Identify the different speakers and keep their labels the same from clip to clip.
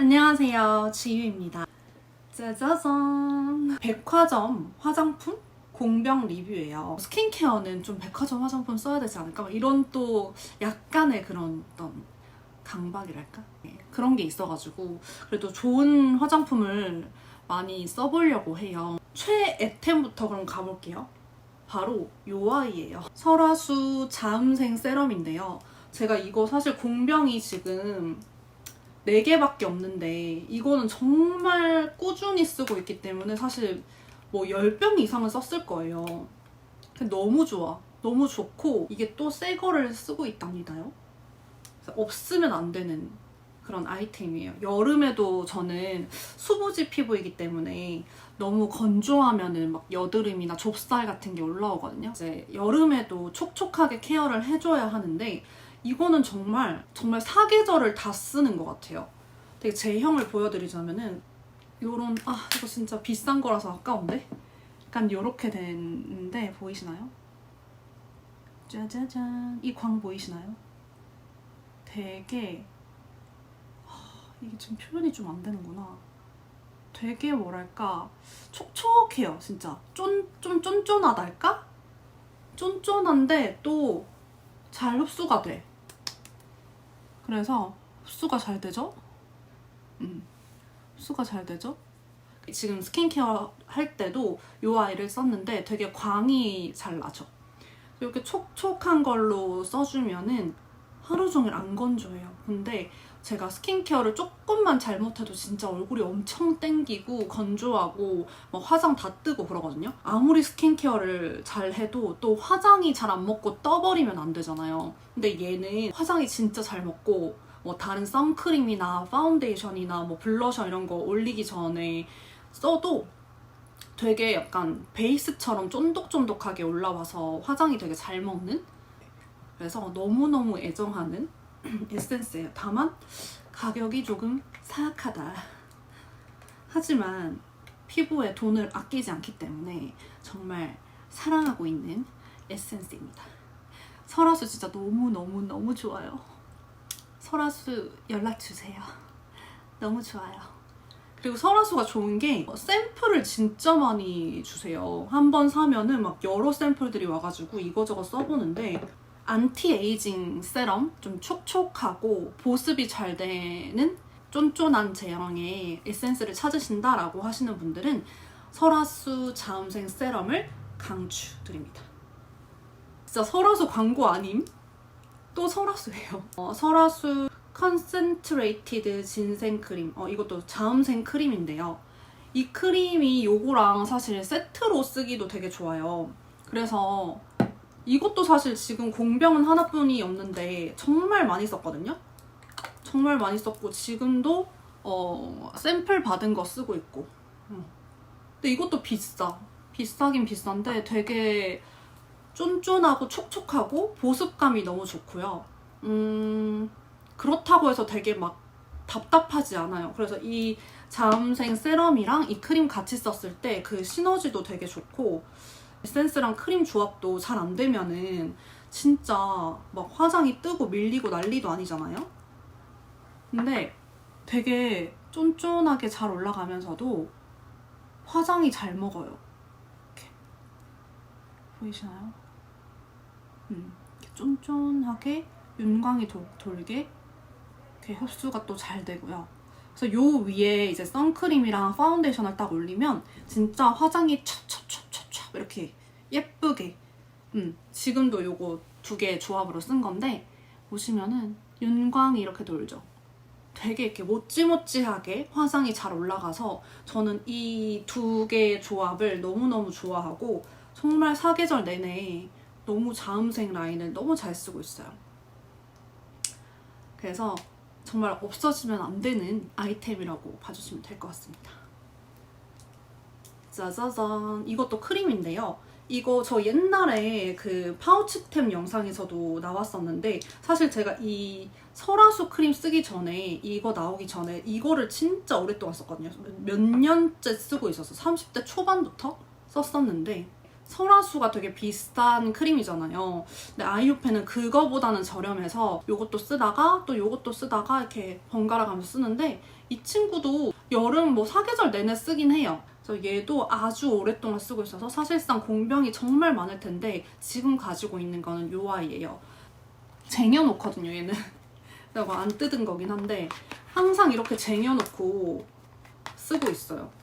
Speaker 1: 안녕하세요. 지유입니다. 짜자잔. 백화점 화장품 공병 리뷰예요. 스킨케어는 좀 백화점 화장품 써야 되지 않을까? 막 이런 또 약간의 그런 어떤 강박이랄까? 네, 그런 게 있어가지고 그래도 좋은 화장품을 많이 써보려고 해요. 최애템부터 그럼 가볼게요. 바로 요 아이예요. 설화수 자음생 세럼인데요. 제가 이거 사실 공병이 지금 4개밖에 없는데 이거는 정말 꾸준히 쓰고 있기 때문에 사실 뭐 10병 이상은 썼을 거예요. 너무 좋아. 너무 좋고 이게 또 새 거를 쓰고 있답니다요. 없으면 안 되는 그런 아이템이에요. 여름에도 저는 수부지 피부이기 때문에 너무 건조하면은 막 여드름이나 좁쌀 같은 게 올라오거든요. 이제 여름에도 촉촉하게 케어를 해줘야 하는데 이거는 정말 정말 사계절을 다 쓰는 것 같아요. 되게 제형을 보여드리자면은 요런 아 이거 진짜 비싼 거라서 아까운데 약간 요렇게 됐는데 보이시나요? 짜자잔 이 광 보이시나요? 되게 하, 이게 지금 표현이 좀 안 되는구나. 되게 뭐랄까 촉촉해요 진짜 쫀, 좀 쫀쫀하달까? 쫀쫀한데 또 잘 흡수가 돼 그래서 흡수가 잘 되죠? 음, 흡수가 잘 되죠? 지금 스킨케어 할 때도 이 아이를 썼는데 되게 광이 잘 나죠 이렇게 촉촉한 걸로 써주면은 하루 종일 안 건조해요 근데 제가 스킨케어를 조금만 잘못해도 진짜 얼굴이 엄청 땡기고 건조하고 막 화장 다 뜨고 그러거든요. 아무리 스킨케어를 잘 해도 또 화장이 잘 안 먹고 떠버리면 안 되잖아요. 근데 얘는 화장이 진짜 잘 먹고 뭐 다른 선크림이나 파운데이션이나 뭐 블러셔 이런 거 올리기 전에 써도 되게 약간 베이스처럼 쫀득쫀득하게 올라와서 화장이 되게 잘 먹는 그래서 너무너무 애정하는 에센스예요. 다만 가격이 조금 사악하다. 하지만 피부에 돈을 아끼지 않기 때문에 정말 사랑하고 있는 에센스입니다. 설화수 진짜 너무너무너무 좋아요. 설화수 연락 주세요. 너무 좋아요. 그리고 설화수가 좋은 게 샘플을 진짜 많이 주세요. 한 번 사면은 막 여러 샘플들이 와가지고 이거저거 써보는데 안티에이징 세럼 좀 촉촉하고 보습이 잘 되는 쫀쫀한 제형의 에센스를 찾으신다라고 하시는 분들은 설화수 자음생 세럼을 강추드립니다. 진짜 설화수 광고 아님? 또 설화수예요. 어, 설화수 컨센트레이티드 진생 크림. 어, 이것도 자음생 크림인데요. 이 크림이 요거랑 사실 세트로 쓰기도 되게 좋아요. 그래서 이것도 사실 지금 공병은 하나뿐이 없는데 정말 많이 썼거든요. 정말 많이 썼고 지금도 어, 샘플 받은 거 쓰고 있고. 음. 근데 이것도 비싸. 비싸긴 비싼데 되게 쫀쫀하고 촉촉하고 보습감이 너무 좋고요. 음, 그렇다고 해서 되게 막 답답하지 않아요. 그래서 이 자음생 세럼이랑 이 크림 같이 썼을 때 그 시너지도 되게 좋고 에센스랑 크림 조합도 잘 안 되면은 진짜 막 화장이 뜨고 밀리고 난리도 아니잖아요? 근데 되게 쫀쫀하게 잘 올라가면서도 화장이 잘 먹어요. 이렇게. 보이시나요? 음, 이렇게 쫀쫀하게 윤광이 도, 돌게 이렇게 흡수가 또 잘 되고요. 그래서 요 위에 이제 선크림이랑 파운데이션을 딱 올리면 진짜 화장이 촥촥촥촥촥 이렇게 예쁘게 음, 지금도 요거 두 개 조합으로 쓴 건데 보시면은 윤광이 이렇게 돌죠. 되게 이렇게 모찌모찌하게 화장이 잘 올라가서 저는 이 두 개의 조합을 너무너무 좋아하고 정말 사계절 내내 너무 자음색 라인을 너무 잘 쓰고 있어요. 그래서 정말 없어지면 안 되는 아이템이라고 봐주시면 될 것 같습니다. 짜자잔. 이것도 크림인데요. 이거 저 옛날에 그 파우치템 영상에서도 나왔었는데 사실 제가 이 설화수 크림 쓰기 전에 이거 나오기 전에 이거를 진짜 오랫동안 썼거든요. 몇 년째 쓰고 있었어. 30대 초반부터 썼었는데 설화수가 되게 비싼 크림이잖아요. 근데 아이유페는 그거보다는 저렴해서 이것도 쓰다가 또 이것도 쓰다가 이렇게 번갈아 가면서 쓰는데 이 친구도 여름 뭐 사계절 내내 쓰긴 해요. 그래서 얘도 아주 오랫동안 쓰고 있어서 사실상 공병이 정말 많을 텐데 지금 가지고 있는 거는 요 아이예요. 쟁여놓거든요, 얘는. 내가 안 뜯은 거긴 한데 항상 이렇게 쟁여놓고 쓰고 있어요.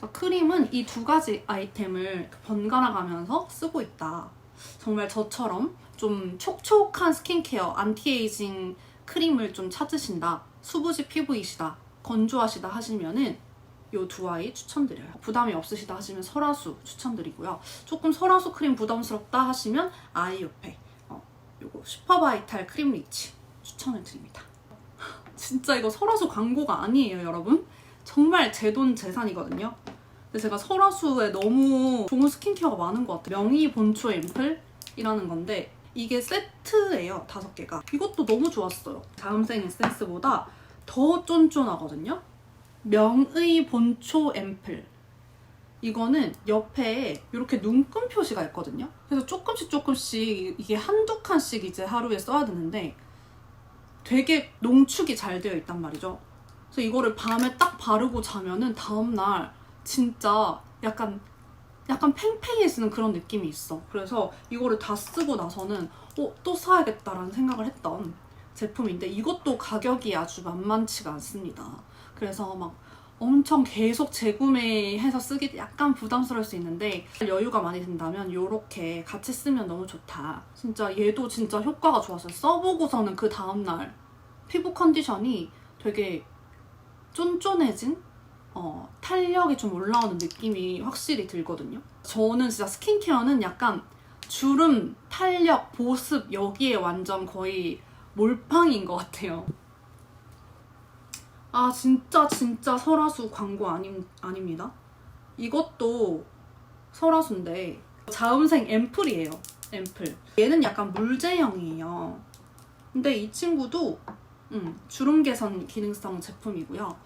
Speaker 1: 그래서 크림은 이 두 가지 아이템을 번갈아 가면서 쓰고 있다. 정말 저처럼 좀 촉촉한 스킨케어, 안티에이징 크림을 좀 찾으신다. 수부지 피부이시다. 건조하시다 하시면은 요두 아이 추천드려요. 부담이 없으시다 하시면 설화수 추천드리고요. 조금 설화수 크림 부담스럽다 하시면 아이유페. 어, 요거 슈퍼바이탈 크림 리치 추천을 드립니다. 진짜 이거 설화수 광고가 아니에요, 여러분. 정말 제 돈 재산이거든요. 근데 제가 설화수에 너무 좋은 스킨케어가 많은 것 같아요. 명의 본초 앰플이라는 건데 이게 세트예요, 다섯 개가. 이것도 너무 좋았어요. 다음생 에센스보다 더 쫀쫀하거든요. 명의 본초 앰플. 이거는 옆에 이렇게 눈금 표시가 있거든요. 그래서 조금씩 조금씩 이게 한두 칸씩 이제 하루에 써야 되는데 되게 농축이 잘 되어 있단 말이죠. 그래서 이거를 밤에 딱 바르고 자면은 다음날 진짜 약간 약간 팽팽해지는 그런 느낌이 있어. 그래서 이거를 다 쓰고 나서는 어, 또 사야겠다라는 생각을 했던 제품인데 이것도 가격이 아주 만만치가 않습니다. 그래서 막 엄청 계속 재구매해서 쓰기 약간 부담스러울 수 있는데 여유가 많이 된다면 이렇게 같이 쓰면 너무 좋다. 진짜 얘도 진짜 효과가 좋았어요. 써보고서는 그 다음날 피부 컨디션이 되게 쫀쫀해진 어, 탄력이 좀 올라오는 느낌이 확실히 들거든요. 저는 진짜 스킨케어는 약간 주름, 탄력, 보습 여기에 완전 거의 몰빵인 것 같아요. 아 진짜 진짜 설화수 광고 아님, 아닙니다. 이것도 설화수인데 자음생 앰플이에요. 앰플. 얘는 약간 물제형이에요. 근데 이 친구도 음, 주름 개선 기능성 제품이고요.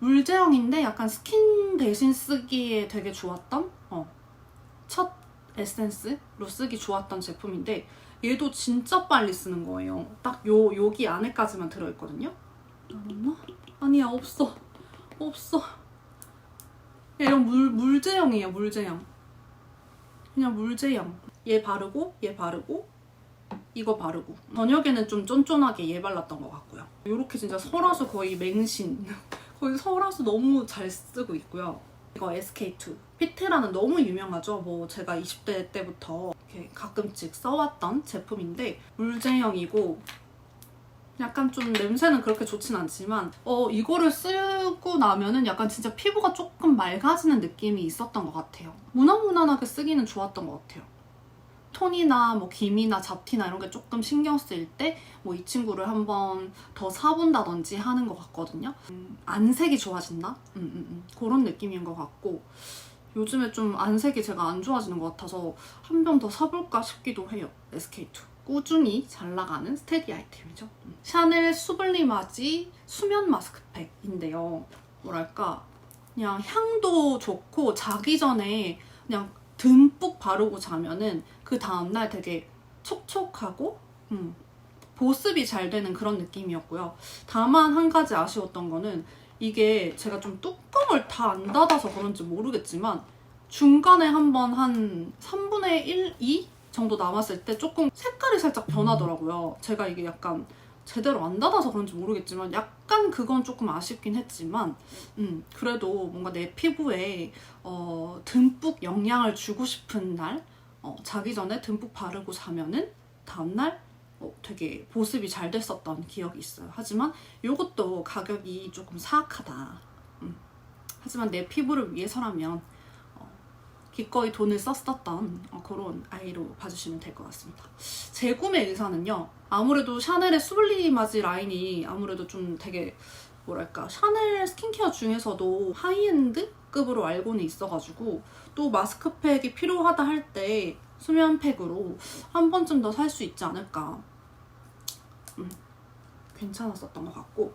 Speaker 1: 물제형인데 약간 스킨 대신 쓰기에 되게 좋았던 어, 첫 에센스로 쓰기 좋았던 제품인데 얘도 진짜 빨리 쓰는 거예요. 딱 요 여기 안에까지만 들어있거든요. 없나? 아니야 없어 없어. 이런 물 물제형이에요 물제형. 그냥 물제형. 얘 바르고 얘 바르고 이거 바르고 저녁에는 좀 쫀쫀하게 얘 발랐던 것 같고요. 이렇게 진짜 설화수 거의 맹신. 거의 설화수 너무 잘 쓰고 있고요. 이거 SK2. 피테라는 너무 유명하죠. 뭐 제가 20대 때부터 이렇게 가끔씩 써왔던 제품인데 물제형이고 약간 좀 냄새는 그렇게 좋진 않지만 어 이거를 쓰고 나면은 약간 진짜 피부가 조금 맑아지는 느낌이 있었던 것 같아요. 무난무난하게 쓰기는 좋았던 것 같아요. 톤이나 뭐 김이나 잡티나 이런 게 조금 신경 쓰일 때 뭐 이 친구를 한번 더 사본다든지 하는 것 같거든요. 음, 안색이 좋아진다? 음, 음, 음. 그런 느낌인 것 같고 요즘에 좀 안색이 제가 안 좋아지는 것 같아서 한 병 더 사볼까 싶기도 해요. SK2. 꾸준히 잘 나가는 스테디 아이템이죠. 음. 샤넬 수블리마지 수면 마스크팩인데요. 뭐랄까 그냥 향도 좋고 자기 전에 그냥 듬뿍 바르고 자면은 그 다음날 되게 촉촉하고 음, 보습이 잘 되는 그런 느낌이었고요. 다만 한 가지 아쉬웠던 거는 이게 제가 좀 뚜껑을 다 안 닫아서 그런지 모르겠지만 중간에 한번 한 3분의 1, 2 정도 남았을 때 조금 색깔이 살짝 변하더라고요. 제가 이게 약간 제대로 안 닫아서 그런지 모르겠지만 약간 그건 조금 아쉽긴 했지만 음, 그래도 뭔가 내 피부에 어, 듬뿍 영양을 주고 싶은 날 어, 자기 전에 듬뿍 바르고 자면은 다음날 어, 되게 보습이 잘 됐었던 기억이 있어요. 하지만 이것도 가격이 조금 사악하다. 음. 하지만 내 피부를 위해서라면 어, 기꺼이 돈을 썼었던 어, 그런 아이로 봐주시면 될 것 같습니다. 재구매 의사는요. 아무래도 샤넬의 수블리 마지 라인이 아무래도 좀 되게 뭐랄까 샤넬 스킨케어 중에서도 하이엔드 급으로 알고는 있어가지고 또 마스크팩이 필요하다 할 때 수면팩으로 한 번쯤 더 살 수 있지 않을까 음, 괜찮았었던 것 같고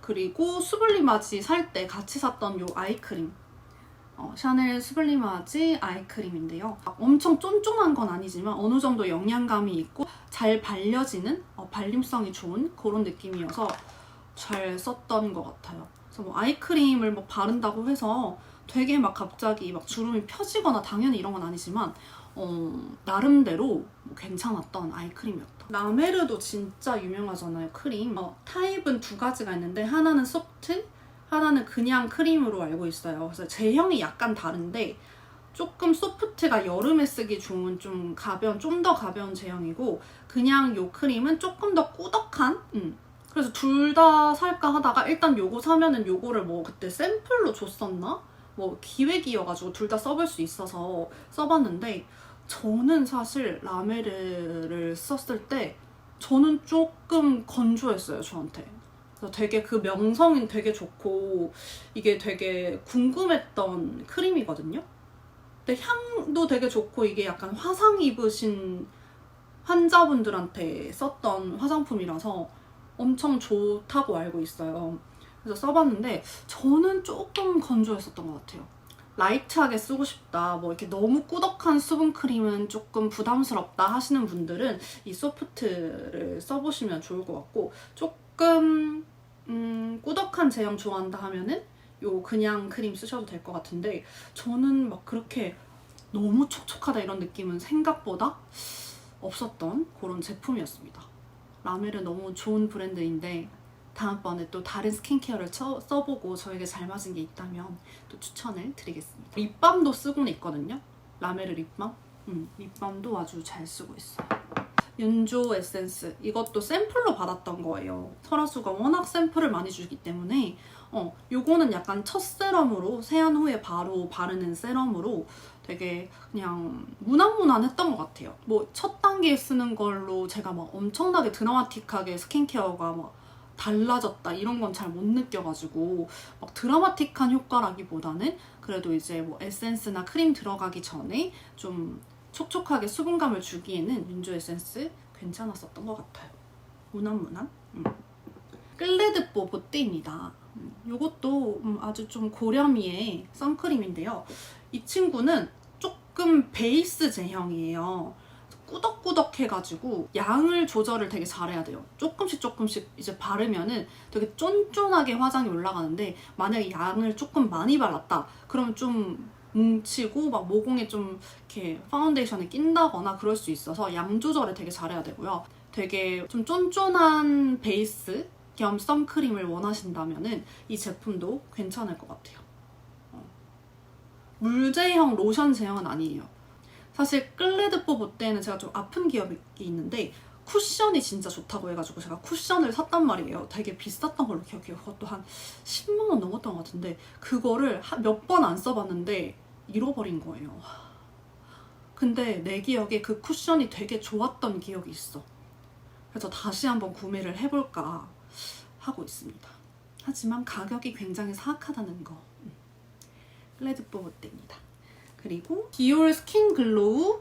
Speaker 1: 그리고 수블리마지 살 때 같이 샀던 요 아이크림 어, 샤넬 스블리마지 아이크림인데요. 엄청 쫀쫀한 건 아니지만 어느 정도 영양감이 있고 잘 발려지는 어, 발림성이 좋은 그런 느낌이어서 잘 썼던 것 같아요. 그래서 뭐 아이크림을 뭐 바른다고 해서 되게 막 갑자기 막 주름이 펴지거나 당연히 이런 건 아니지만 어, 나름대로 뭐 괜찮았던 아이크림이었다. 라메르도 진짜 유명하잖아요, 크림. 어, 타입은 두 가지가 있는데 하나는 소프트, 하나는 그냥 크림으로 알고 있어요. 그래서 제형이 약간 다른데 조금 소프트가 여름에 쓰기 좋은 좀 가벼운, 좀 더 가벼운 제형이고 그냥 요 크림은 조금 더 꾸덕한? 음. 그래서 둘 다 살까 하다가 일단 요거 사면은 요거를 뭐 그때 샘플로 줬었나? 뭐 기획이어가지고 둘 다 써볼 수 있어서 써봤는데 저는 사실 라메르를 썼을 때 저는 조금 건조했어요 저한테 그래서 되게 그 명성이 되게 좋고 이게 되게 궁금했던 크림이거든요 근데 향도 되게 좋고 이게 약간 화상 입으신 환자분들한테 썼던 화장품이라서 엄청 좋다고 알고 있어요 그래서 써봤는데 저는 조금 건조했었던 것 같아요. 라이트하게 쓰고 싶다, 뭐 이렇게 너무 꾸덕한 수분크림은 조금 부담스럽다 하시는 분들은 이 소프트를 써보시면 좋을 것 같고 조금 음, 꾸덕한 제형 좋아한다 하면은 요 그냥 크림 쓰셔도 될 것 같은데 저는 막 그렇게 너무 촉촉하다 이런 느낌은 생각보다 없었던 그런 제품이었습니다. 라멜은 너무 좋은 브랜드인데 다음번에 또 다른 스킨케어를 쳐, 써보고 저에게 잘 맞은 게 있다면 또 추천을 드리겠습니다. 립밤도 쓰고는 있거든요. 라메르 립밤. 음, 립밤도 아주 잘 쓰고 있어요. 윤조 에센스 이것도 샘플로 받았던 거예요. 설화수가 워낙 샘플을 많이 주기 때문에 어, 요거는 약간 첫 세럼으로 세안 후에 바로 바르는 세럼으로 되게 그냥 무난무난했던 것 같아요. 뭐 첫 단계에 쓰는 걸로 제가 막 엄청나게 드라마틱하게 스킨케어가 막 달라졌다 이런 건 잘 못 느껴가지고 막 드라마틱한 효과라기보다는 그래도 이제 뭐 에센스나 크림 들어가기 전에 좀 촉촉하게 수분감을 주기에는 윤조 에센스 괜찮았었던 것 같아요. 무난무난. 음. 끌레드뽀 보띠입니다. 음, 이것도 음, 아주 좀 고렴이의 선크림인데요. 이 친구는 조금 베이스 제형이에요. 꾸덕꾸덕해가지고 양을 조절을 되게 잘해야 돼요. 조금씩 조금씩 이제 바르면은 되게 쫀쫀하게 화장이 올라가는데 만약에 양을 조금 많이 발랐다 그러면 좀 뭉치고 막 모공에 좀 이렇게 파운데이션에 낀다거나 그럴 수 있어서 양 조절을 되게 잘해야 되고요. 되게 좀 쫀쫀한 베이스 겸 선크림을 원하신다면은 이 제품도 괜찮을 것 같아요. 어. 물제형 로션 제형은 아니에요. 사실 끌레드뽀 보때는 제가 좀 아픈 기억이 있는데 쿠션이 진짜 좋다고 해가지고 제가 쿠션을 샀단 말이에요. 되게 비쌌던 걸로 기억해요. 그것도 한 10만 원 넘었던 것 같은데 그거를 몇 번 안 써봤는데 잃어버린 거예요. 근데 내 기억에 그 쿠션이 되게 좋았던 기억이 있어. 그래서 다시 한번 구매를 해볼까 하고 있습니다. 하지만 가격이 굉장히 사악하다는 거. 음. 클레드뽀 보때입니다. 그리고 디올 스킨 글로우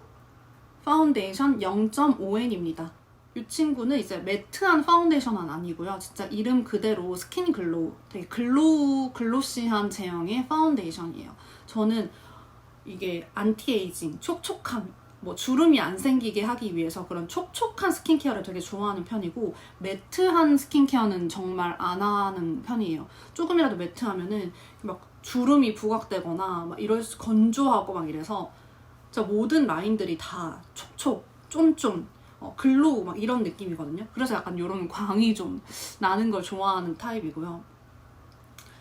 Speaker 1: 파운데이션 0.5N입니다. 이 친구는 이제 매트한 파운데이션은 아니고요. 진짜 이름 그대로 스킨 글로우, 되게 글로우, 글로시한 제형의 파운데이션이에요. 저는 이게 안티에이징, 촉촉함, 뭐 주름이 안 생기게 하기 위해서 그런 촉촉한 스킨케어를 되게 좋아하는 편이고 매트한 스킨케어는 정말 안 하는 편이에요. 조금이라도 매트하면은 막 주름이 부각되거나 막 이럴 수 건조하고 막 이래서 진짜 모든 라인들이 다 촉촉, 쫀쫀, 어, 글로우 막 이런 느낌이거든요. 그래서 약간 이런 광이 좀 나는 걸 좋아하는 타입이고요.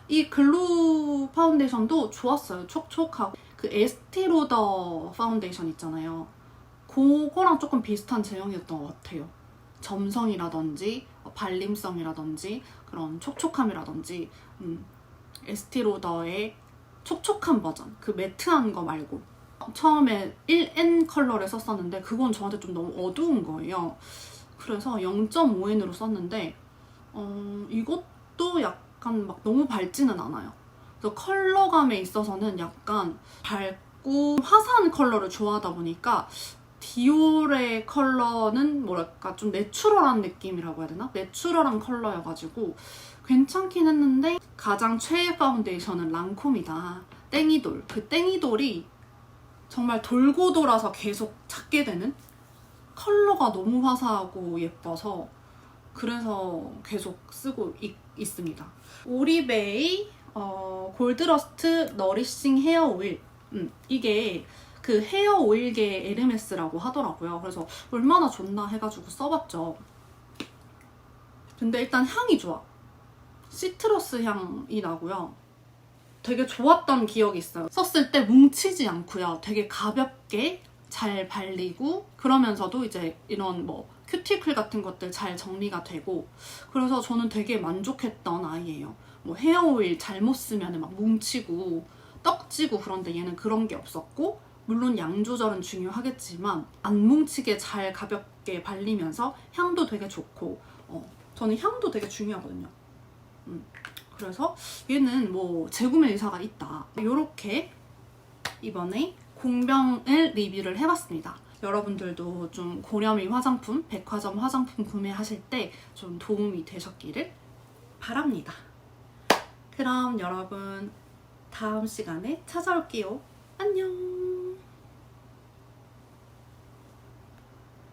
Speaker 1: 이 글로우 파운데이션도 좋았어요. 촉촉하고 그 에스티로더 파운데이션 있잖아요. 그거랑 조금 비슷한 제형이었던 것 같아요. 점성이라든지 어, 발림성이라든지 그런 촉촉함이라든지 음, 에스티로더의 촉촉한 버전 그 매트한 거 말고 처음에 1N 컬러를 썼었는데 그건 저한테 좀 너무 어두운 거예요. 그래서 0.5N으로 썼는데 어, 이것도 약간 막 너무 밝지는 않아요. 그래서 컬러감에 있어서는 약간 밝고 화사한 컬러를 좋아하다 보니까 디올의 컬러는 뭐랄까 좀 내추럴한 느낌이라고 해야 되나? 내추럴한 컬러여가지고 괜찮긴 했는데 가장 최애 파운데이션은 랑콤이다. 땡이돌. 그 땡이돌이 정말 돌고 돌아서 계속 찾게 되는 컬러가 너무 화사하고 예뻐서 그래서 계속 쓰고 있, 있습니다. 오리베이 어, 골드러스트 너리싱 헤어 오일. 음, 이게 그 헤어 오일계 에르메스라고 하더라고요. 그래서 얼마나 좋나 해가지고 써봤죠. 근데 일단 향이 좋아. 시트러스 향이 나고요. 되게 좋았던 기억이 있어요. 썼을 때 뭉치지 않고요. 되게 가볍게 잘 발리고 그러면서도 이제 이런 뭐 큐티클 같은 것들 잘 정리가 되고 그래서 저는 되게 만족했던 아이예요. 뭐 헤어 오일 잘못 쓰면 막 뭉치고 떡지고 그런데 얘는 그런 게 없었고 물론 양 조절은 중요하겠지만 안 뭉치게 잘 가볍게 발리면서 향도 되게 좋고 어, 저는 향도 되게 중요하거든요. 음, 그래서 얘는 뭐 재구매 의사가 있다. 이렇게 이번에 공병을 리뷰를 해봤습니다. 여러분들도 좀 고렴이 화장품, 백화점 화장품 구매하실 때 좀 도움이 되셨기를 바랍니다. 그럼 여러분 다음 시간에 찾아올게요. 안녕!